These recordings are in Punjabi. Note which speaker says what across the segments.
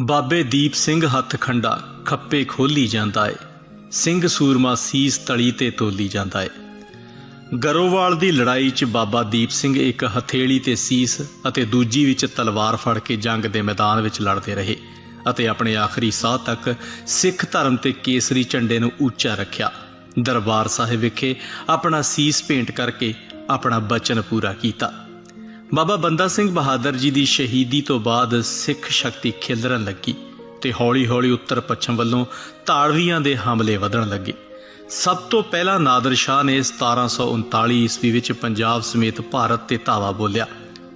Speaker 1: ਬਾਬੇ ਦੀਪ ਸਿੰਘ ਹੱਥ ਖੰਡਾ ਖੱਪੇ ਖੋਲੀ ਜਾਂਦਾ ਏ। ਸਿੰਘ ਸੂਰਮਾ ਸੀਸ ਤਲੀ ਤੇ ਤੋਲੀ ਜਾਂਦਾ ਏ। ਗਰੋਵਾਲ ਦੀ ਲੜਾਈ 'ਚ ਬਾਬਾ ਦੀਪ ਸਿੰਘ ਇੱਕ ਹਥੇਲੀ ਤੇ ਸੀਸ ਅਤੇ ਦੂਜੀ ਵਿੱਚ ਤਲਵਾਰ ਫੜ ਕੇ ਜੰਗ ਦੇ ਮੈਦਾਨ ਵਿੱਚ ਲੜਦੇ ਰਹੇ ਅਤੇ ਆਪਣੇ ਆਖਰੀ ਸਾਹ ਤੱਕ ਸਿੱਖ ਧਰਮ ਤੇ ਕੇਸਰੀ ਝੰਡੇ ਨੂੰ ਉੱਚਾ ਰੱਖਿਆ। ਦਰਬਾਰ ਸਾਹਿਬ ਵਿਖੇ ਆਪਣਾ ਸੀਸ ਭੇਂਟ ਕਰਕੇ ਆਪਣਾ ਬਚਨ ਪੂਰਾ ਕੀਤਾ। ਬਾਬਾ ਬੰਦਾ ਸਿੰਘ ਬਹਾਦਰ ਜੀ ਦੀ ਸ਼ਹੀਦੀ ਤੋਂ ਬਾਅਦ ਸਿੱਖ ਸ਼ਕਤੀ ਖਿਲਰਨ ਲੱਗੀ ਤੇ ਹੌਲੀ-ਹੌਲੀ ਉੱਤਰ ਪੱਛਮ ਵੱਲੋਂ ਤਾੜਵੀਆਂ ਦੇ ਹਮਲੇ ਵਧਣ ਲੱਗੇ। ਸਭ ਤੋਂ ਪਹਿਲਾਂ ਨਾਦਰ ਸ਼ਾਹ ਨੇ 1739 ਈਸਵੀ ਵਿੱਚ ਪੰਜਾਬ ਸਮੇਤ ਭਾਰਤ ਤੇ ਧਾਵਾ ਬੋਲਿਆ।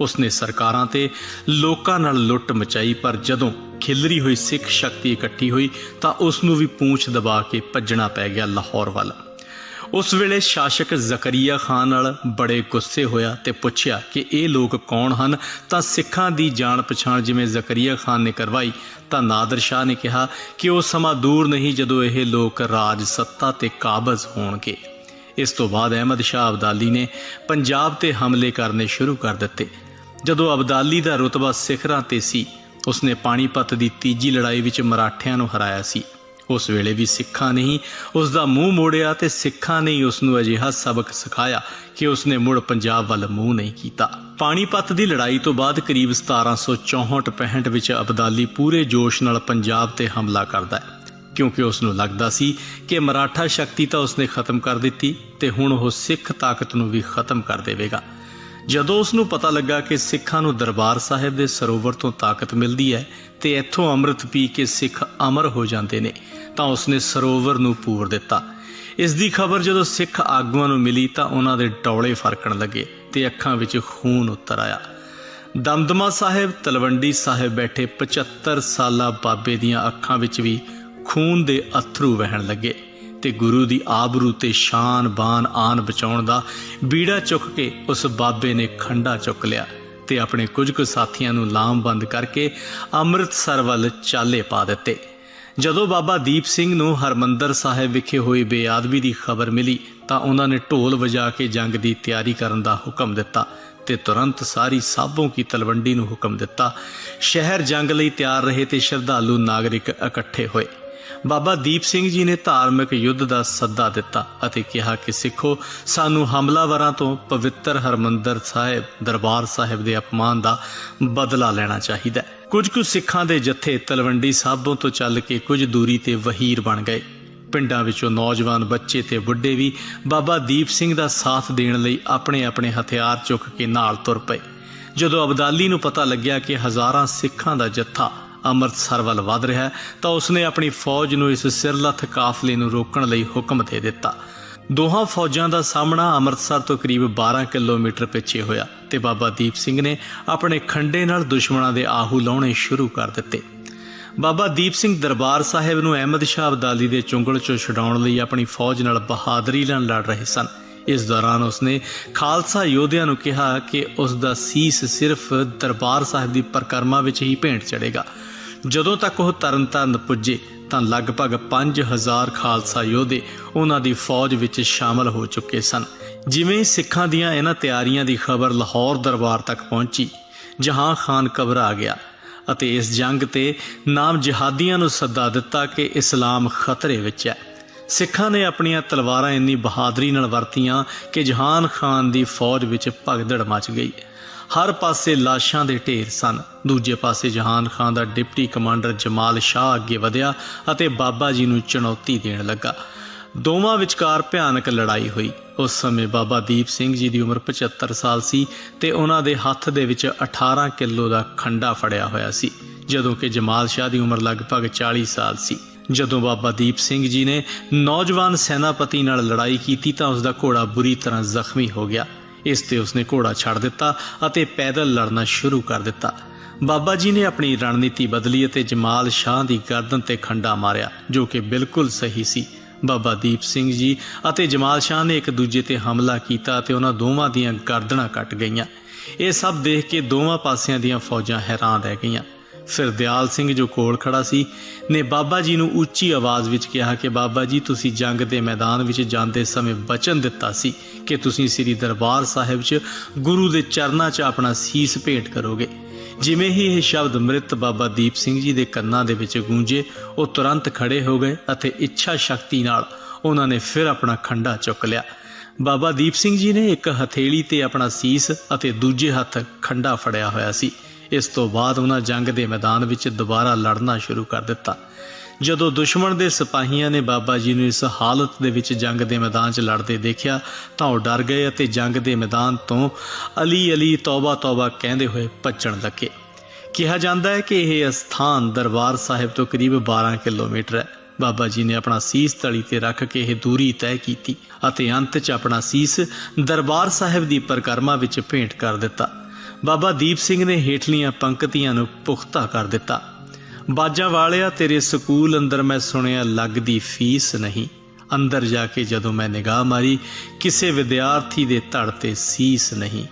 Speaker 1: ਉਸਨੇ ਸਰਕਾਰਾਂ ਤੇ ਲੋਕਾਂ ਨਾਲ ਲੁੱਟ ਮਚਾਈ, ਪਰ ਜਦੋਂ ਖਿਲਰੀ ਹੋਈ ਸਿੱਖ ਸ਼ਕਤੀ ਇਕੱਠੀ ਹੋਈ ਤਾਂ ਉਸ ਨੂੰ ਵੀ ਪੂੰਛ ਦਬਾ ਕੇ ਭੱਜਣਾ ਪੈ ਗਿਆ ਲਾਹੌਰ ਵੱਲ। ਉਸ ਵੇਲੇ ਸ਼ਾਸਕ ਜ਼ਕਰੀਆ ਖਾਨ ਨਾਲ ਬੜੇ ਗੁੱਸੇ ਹੋਇਆ ਤੇ ਪੁੱਛਿਆ ਕਿ ਇਹ ਲੋਕ ਕੌਣ ਹਨ? ਤਾਂ ਸਿੱਖਾਂ ਦੀ ਜਾਣ ਪਛਾਣ ਜਿਵੇਂ ਜ਼ਕਰੀਆ ਖਾਨ ਨੇ ਕਰਵਾਈ, ਤਾਂ ਨਾਦਰ ਸ਼ਾਹ ਨੇ ਕਿਹਾ ਕਿ ਉਹ ਸਮਾਂ ਦੂਰ ਨਹੀਂ ਜਦੋਂ ਇਹ ਲੋਕ ਰਾਜ ਸੱਤਾ ਤੇ ਕਾਬਜ਼ ਹੋਣਗੇ। ਇਸ ਤੋਂ ਬਾਅਦ ਅਹਿਮਦ ਸ਼ਾਹ ਅਬਦਾਲੀ ਨੇ ਪੰਜਾਬ ਤੇ ਹਮਲੇ ਕਰਨੇ ਸ਼ੁਰੂ ਕਰ ਦਿੱਤੇ। ਜਦੋਂ ਅਬਦਾਲੀ ਦਾ ਰੁਤਬਾ ਸਿਖਰਾਂ ਤੇ ਸੀ, ਉਸਨੇ ਪਾਣੀਪਤ ਦੀ ਤੀਜੀ ਲੜਾਈ ਵਿੱਚ ਮਰਾਠਿਆਂ ਨੂੰ ਹਰਾਇਆ ਸੀ। ਉਸ ਵੇਲੇ ਵੀ ਸਿੱਖਾਂ ਨੇ ਹੀ ਉਸ ਦਾ ਮੂੰਹ ਮੋੜਿਆ ਤੇ ਸਿੱਖਾਂ ਨੇ ਹੀ ਉਸ ਨੂੰ ਅਜਿਹਾ ਸਬਕ ਸਿਖਾਇਆ ਕਿ ਉਸਨੇ ਮੁੜ ਪੰਜਾਬ ਵੱਲ ਮੂੰਹ ਨਹੀਂ ਕੀਤਾ। ਪਾਣੀਪਤ ਦੀ ਲੜਾਈ ਤੋਂ ਬਾਅਦ ਕਰੀਬ 1764-65 ਵਿੱਚ ਅਬਦਾਲੀ ਪੂਰੇ ਜੋਸ਼ ਨਾਲ ਪੰਜਾਬ ਤੇ ਹਮਲਾ ਕਰਦਾ ਹੈ। ਕਿਉਂਕਿ ਉਸ ਨੂੰ ਲੱਗਦਾ ਸੀ ਕਿ ਮਰਾਠਾ ਸ਼ਕਤੀ ਤਾਂ ਉਸਨੇ ਖਤਮ ਕਰ ਦਿੱਤੀ ਤੇ ਹੁਣ ਉਹ ਸਿੱਖ ਤਾਕਤ ਨੂੰ ਵੀ ਖਤਮ ਕਰ ਦੇਵੇਗਾ। ਜਦੋਂ ਉਸ ਨੂੰ ਪਤਾ ਲੱਗਾ ਕਿ ਸਿੱਖਾਂ ਨੂੰ ਦਰਬਾਰ ਸਾਹਿਬ ਦੇ ਸਰੋਵਰ ਤੋਂ ਤਾਕਤ ਮਿਲਦੀ ਹੈ ਤੇ ਇੱਥੋਂ ਅੰਮ੍ਰਿਤ ਪੀ ਕੇ ਸਿੱਖ ਅਮਰ ਹੋ ਜਾਂਦੇ ਨੇ ਤਾਂ ਉਸਨੇ ਸਰੋਵਰ ਨੂੰ ਪੂਰ ਦਿੱਤਾ। ਇਸ ਦੀ ਖਬਰ ਜਦੋਂ ਸਿੱਖ ਆਗੂਆਂ ਨੂੰ ਮਿਲੀ ਤਾਂ ਉਹਨਾਂ ਦੇ ਡੌਲੇ ਫਰਕਣ ਲੱਗੇ ਤੇ ਅੱਖਾਂ ਵਿੱਚ ਖੂਨ ਉਤਰ ਆਇਆ। ਦਮਦਮਾ ਸਾਹਿਬ, ਤਲਵੰਡੀ ਸਾਹਿਬ ਬੈਠੇ 75 ਸਾਲਾ ਬਾਬੇ ਦੀਆਂ ਅੱਖਾਂ ਵਿੱਚ ਵੀ ਖੂਨ ਦੇ ਅਥਰੂ ਵਹਿਣ ਲੱਗੇ ਤੇ ਗੁਰੂ ਦੀ ਆਬਰੂ ਤੇ ਸ਼ਾਨ ਬਾਨ ਆਨ ਬਚਾਉਣ ਦਾ ਬੀੜਾ ਚੁੱਕ ਕੇ ਉਸ ਬਾਬੇ ਨੇ ਖੰਡਾ ਚੁੱਕ ਲਿਆ ਤੇ ਆਪਣੇ ਕੁਝ ਕੁ ਸਾਥੀਆਂ ਨੂੰ ਲਾਮਬੰਦ ਕਰਕੇ ਅੰਮ੍ਰਿਤਸਰ ਵੱਲ ਚਾਲੇ ਪਾ ਦਿੱਤੇ। ਜਦੋਂ ਬਾਬਾ ਦੀਪ ਸਿੰਘ ਨੂੰ ਹਰਮੰਦਰ ਸਾਹਿਬ ਵਿਖੇ ਹੋਈ ਬੇਆਦਬੀ ਦੀ ਖਬਰ ਮਿਲੀ, ਤਾਂ ਉਹਨਾਂ ਨੇ ਢੋਲ ਵਜਾ ਕੇ ਜੰਗ ਦੀ ਤਿਆਰੀ ਕਰਨ ਦਾ ਹੁਕਮ ਦਿੱਤਾ ਤੇ ਤੁਰੰਤ ਸਾਰੀ ਸਾਬੋਂ ਕੀ ਤਲਵੰਡੀ ਨੂੰ ਹੁਕਮ ਦਿੱਤਾ। ਸ਼ਹਿਰ ਜੰਗ ਲਈ ਤਿਆਰ ਰਹੇ ਤੇ ਸ਼ਰਧਾਲੂ ਨਾਗਰਿਕ ਇਕੱਠੇ ਹੋਏ। ਬਾਬਾ ਦੀਪ ਸਿੰਘ ਜੀ ਨੇ ਧਾਰਮਿਕ ਯੁੱਧ ਦਾ ਸੱਦਾ ਦਿੱਤਾ ਅਤੇ ਕਿਹਾ ਕਿ ਸਿੱਖੋ, ਸਾਨੂੰ ਹਮਲਾਵਰਾਂ ਤੋਂ ਪਵਿੱਤਰ ਹਰਮੰਦਰ ਸਾਹਿਬ, ਦਰਬਾਰ ਸਾਹਿਬ ਦੇ ਅਪਮਾਨ ਦਾ ਬਦਲਾ ਲੈਣਾ ਚਾਹੀਦਾ ਹੈ। ਕੁਝ ਕੁ ਸਿੱਖਾਂ ਦੇ ਜਥੇ ਤਲਵੰਡੀ ਸਾਬੋਂ ਤੋਂ ਚੱਲ ਕੇ ਕੁਝ ਦੂਰੀ ਤੇ ਵਹੀਰ ਬਣ ਗਏ। ਪਿੰਡਾਂ ਵਿੱਚੋਂ ਨੌਜਵਾਨ ਬੱਚੇ ਤੇ ਬੁੱਢੇ ਵੀ ਬਾਬਾ ਦੀਪ ਸਿੰਘ ਦਾ ਸਾਥ ਦੇਣ ਲਈ ਆਪਣੇ ਆਪਣੇ ਹਥਿਆਰ ਚੁੱਕ ਕੇ ਨਾਲ ਤੁਰ ਪਏ। ਜਦੋਂ ਅਬਦਾਲੀ ਨੂੰ ਪਤਾ ਲੱਗਿਆ ਕਿ ਹਜ਼ਾਰਾਂ ਸਿੱਖਾਂ ਦਾ ਜੱਥਾ ਅੰਮ੍ਰਿਤਸਰ ਵੱਲ ਵਧ ਰਿਹਾ ਹੈ, ਤਾਂ ਉਸਨੇ ਆਪਣੀ ਫੌਜ ਨੂੰ ਇਸ ਸਿਰਲੱਥ ਕਾਫਲੇ ਨੂੰ ਰੋਕਣ ਲਈ ਹੁਕਮ ਦੇ ਦਿੱਤਾ। ਦੋਹਾਂ ਫੌਜਾਂ ਦਾ ਸਾਹਮਣਾ ਅੰਮ੍ਰਿਤਸਰ ਤੋਂ ਕਰੀਬ 12 ਕਿਲੋਮੀਟਰ ਪਿੱਛੇ ਹੋਇਆ ਤੇ ਬਾਬਾ ਦੀਪ ਸਿੰਘ ਨੇ ਆਪਣੇ ਖੰਡੇ ਨਾਲ ਦੁਸ਼ਮਣਾਂ ਦੇ ਆਹੂ ਲਾਉਣੇ ਸ਼ੁਰੂ ਕਰ ਦਿੱਤੇ। ਬਾਬਾ ਦੀਪ ਸਿੰਘ ਦਰਬਾਰ ਸਾਹਿਬ ਨੂੰ ਅਹਿਮਦ ਸ਼ਾਹ ਅਬਦਾਲੀ ਦੇ ਚੁੰਗਲ ਚੋਂ ਛਡਾਉਣ ਲਈ ਆਪਣੀ ਫੌਜ ਨਾਲ ਬਹਾਦਰੀ ਨਾਲ ਲੜ ਰਹੇ ਸਨ। ਇਸ ਦੌਰਾਨ ਉਸਨੇ ਖਾਲਸਾ ਯੋਧਿਆਂ ਨੂੰ ਕਿਹਾ ਕਿ ਉਸ ਦਾ ਸੀਸ ਸਿਰਫ ਦਰਬਾਰ ਸਾਹਿਬ ਦੀ ਪਰਕਰਮਾ ਵਿੱਚ ਹੀ ਭੇਂਟ ਚੜੇਗਾ ਜਦੋਂ ਤੱਕ ਉਹ ਤਰਨਤਾਰਨ ਪੁੱਜੇ, ਤਾਂ ਲਗਭਗ 5000 ਖਾਲਸਾ ਯੋਧੇ ਉਹਨਾਂ ਦੀ ਫੌਜ ਵਿੱਚ ਸ਼ਾਮਲ ਹੋ ਚੁੱਕੇ ਸਨ। ਜਿਵੇਂ ਸਿੱਖਾਂ ਦੀਆਂ ਇਹਨਾਂ ਤਿਆਰੀਆਂ ਦੀ ਖਬਰ ਲਾਹੌਰ ਦਰਬਾਰ ਤੱਕ ਪਹੁੰਚੀ, ਜਹਾਂ ਖਾਨ ਘਬਰਾ ਗਿਆ ਅਤੇ ਇਸ ਜੰਗ ਤੇ ਨਾਮ ਜਿਹਾਦੀਆਂ ਨੂੰ ਸੱਦਾ ਦਿੱਤਾ ਕਿ ਇਸਲਾਮ ਖਤਰੇ ਵਿੱਚ ਹੈ। ਸਿੱਖਾਂ ਨੇ ਆਪਣੀਆਂ ਤਲਵਾਰਾਂ ਇੰਨੀ ਬਹਾਦਰੀ ਨਾਲ ਵਰਤੀਆਂ ਕਿ ਜਹਾਨ ਖਾਨ ਦੀ ਫੌਜ ਵਿੱਚ ਭਗਦੜ ਮਚ ਗਈ। ਹਰ ਪਾਸੇ ਲਾਸ਼ਾਂ ਦੇ ਢੇਰ ਸਨ। ਦੂਜੇ ਪਾਸੇ ਜਹਾਨ ਖਾਨ ਦਾ ਡਿਪਟੀ ਕਮਾਂਡਰ ਜਮਾਲ ਸ਼ਾਹ ਅੱਗੇ ਵਧਿਆ ਅਤੇ ਬਾਬਾ ਜੀ ਨੂੰ ਚੁਣੌਤੀ ਦੇਣ ਲੱਗਾ। ਦੋਵਾਂ ਵਿਚਕਾਰ ਭਿਆਨਕ ਲੜਾਈ ਹੋਈ। ਉਸ ਸਮੇਂ ਬਾਬਾ ਦੀਪ ਸਿੰਘ ਜੀ ਦੀ ਉਮਰ 75 ਸਾਲ ਸੀ ਤੇ ਉਹਨਾਂ ਦੇ ਹੱਥ ਦੇ ਵਿੱਚ 18 ਕਿਲੋ ਦਾ ਖੰਡਾ ਫੜਿਆ ਹੋਇਆ ਸੀ, ਜਦੋਂ ਕਿ ਜਮਾਲ ਸ਼ਾਹ ਦੀ ਉਮਰ ਲਗਭਗ 40 ਸਾਲ ਸੀ। ਜਦੋਂ ਬਾਬਾ ਦੀਪ ਸਿੰਘ ਜੀ ਨੇ ਨੌਜਵਾਨ ਸੈਨਾਪਤੀ ਨਾਲ ਲੜਾਈ ਕੀਤੀ ਤਾਂ ਉਸ ਦਾ ਘੋੜਾ ਬੁਰੀ ਤਰ੍ਹਾਂ ਜ਼ਖਮੀ ਹੋ ਗਿਆ। ਇਸ ਤੇ ਉਸਨੇ ਘੋੜਾ ਛੱਡ ਦਿੱਤਾ ਅਤੇ ਪੈਦਲ ਲੜਨਾ ਸ਼ੁਰੂ ਕਰ ਦਿੱਤਾ। ਬਾਬਾ ਜੀ ਨੇ ਆਪਣੀ ਰਣਨੀਤੀ ਬਦਲੀ ਅਤੇ ਜਮਾਲ ਸ਼ਾਹ ਦੀ ਗਰਦਨ ਤੇ ਖੰਡਾ ਮਾਰਿਆ, ਜੋ ਕਿ ਬਿਲਕੁਲ ਸਹੀ ਸੀ। ਬਾਬਾ ਦੀਪ ਸਿੰਘ ਜੀ ਅਤੇ ਜਮਾਲ ਸ਼ਾਹ ਨੇ ਇੱਕ ਦੂਜੇ ਤੇ ਹਮਲਾ ਕੀਤਾ ਅਤੇ ਉਹਨਾਂ ਦੋਵਾਂ ਦੀਆਂ ਗਰਦਨਾਂ ਕੱਟ ਗਈਆਂ। ਇਹ ਸਭ ਦੇਖ ਕੇ ਦੋਵਾਂ ਪਾਸਿਆਂ ਦੀਆਂ ਫੌਜਾਂ ਹੈਰਾਨ ਰਹਿ ਗਈਆਂ। ਫਿਰ ਦਿਆਲ ਸਿੰਘ ਜੋ ਕੋਲ ਖੜਾ ਸੀ, ਨੇ ਬਾਬਾ ਜੀ ਨੂੰ ਉੱਚੀ ਆਵਾਜ਼ ਵਿੱਚ ਕਿਹਾ ਕਿ ਬਾਬਾ ਜੀ, ਤੁਸੀਂ ਜੰਗ ਦੇ ਮੈਦਾਨ ਵਿੱਚ ਜਾਂਦੇ ਸਮੇਂ ਬਚਨ ਦਿੱਤਾ ਸੀ ਕਿ ਤੁਸੀਂ ਸ੍ਰੀ ਦਰਬਾਰ ਸਾਹਿਬ 'ਚ ਗੁਰੂ ਦੇ ਚਰਨਾਂ 'ਚ ਆਪਣਾ ਸੀਸ ਭੇਟ ਕਰੋਗੇ। ਜਿਵੇਂ ਹੀ ਇਹ ਸ਼ਬਦ ਮ੍ਰਿਤ ਬਾਬਾ ਦੀਪ ਸਿੰਘ ਜੀ ਦੇ ਕੰਨਾਂ ਦੇ ਵਿੱਚ ਗੂੰਜੇ, ਉਹ ਤੁਰੰਤ ਖੜੇ ਹੋ ਗਏ ਅਤੇ ਇੱਛਾ ਸ਼ਕਤੀ ਨਾਲ ਉਹਨਾਂ ਨੇ ਫਿਰ ਆਪਣਾ ਖੰਡਾ ਚੁੱਕ ਲਿਆ। ਬਾਬਾ ਦੀਪ ਸਿੰਘ ਜੀ ਨੇ ਇੱਕ ਹਥੇਲੀ ਤੇ ਆਪਣਾ ਸੀਸ ਅਤੇ ਦੂਜੇ ਹੱਥ ਖੰਡਾ ਫੜਿਆ ਹੋਇਆ ਸੀ। ਇਸ ਤੋਂ ਬਾਅਦ ਉਹਨਾਂ ਜੰਗ ਦੇ ਮੈਦਾਨ ਵਿੱਚ ਦੁਬਾਰਾ ਲੜਨਾ ਸ਼ੁਰੂ ਕਰ ਦਿੱਤਾ। ਜਦੋਂ ਦੁਸ਼ਮਣ ਦੇ ਸਿਪਾਹੀਆਂ ਨੇ ਬਾਬਾ ਜੀ ਨੂੰ ਇਸ ਹਾਲਤ ਦੇ ਵਿੱਚ ਜੰਗ ਦੇ ਮੈਦਾਨ 'ਚ ਲੜਦੇ ਦੇਖਿਆ, ਤਾਂ ਉਹ ਡਰ ਗਏ ਅਤੇ ਜੰਗ ਦੇ ਮੈਦਾਨ ਤੋਂ ਅਲੀ ਅਲੀ ਤੌਬਾ ਤੌਬਾ ਕਹਿੰਦੇ ਹੋਏ ਭੱਜਣ ਲੱਗੇ। ਕਿਹਾ ਜਾਂਦਾ ਹੈ ਕਿ ਇਹ ਸਥਾਨ ਦਰਬਾਰ ਸਾਹਿਬ ਤੋਂ ਕਰੀਬ 12 ਕਿਲੋਮੀਟਰ ਹੈ। ਬਾਬਾ ਜੀ ਨੇ ਆਪਣਾ ਸੀਸ ਤਲੀ ਤੇ ਰੱਖ ਕੇ ਇਹ ਦੂਰੀ ਤੈਅ ਕੀਤੀ ਅਤੇ ਅੰਤ 'ਚ ਆਪਣਾ ਸੀਸ ਦਰਬਾਰ ਸਾਹਿਬ ਦੀ ਪਰਿਕਰਮਾ ਵਿੱਚ ਭੇਂਟ ਕਰ ਦਿੱਤਾ। ਬਾਬਾ ਦੀਪ ਸਿੰਘ ਨੇ ਹੇਠਲੀਆਂ ਪੰਕਤੀਆਂ ਨੂੰ ਪੁਖਤਾ ਕਰ ਦਿੱਤਾ। ਬਾਜਾਂ ਵਾਲਿਆ, ਤੇਰੇ ਸਕੂਲ ਅੰਦਰ ਮੈਂ ਸੁਣਿਆ ਲੱਗਦੀ ਫੀਸ ਨਹੀਂ। ਅੰਦਰ ਜਾ ਕੇ ਜਦੋਂ ਮੈਂ ਨਿਗਾਹ ਮਾਰੀ, ਕਿਸੇ ਵਿਦਿਆਰਥੀ ਦੇ ਧੜ ਤੇ ਸੀਸ ਨਹੀਂ।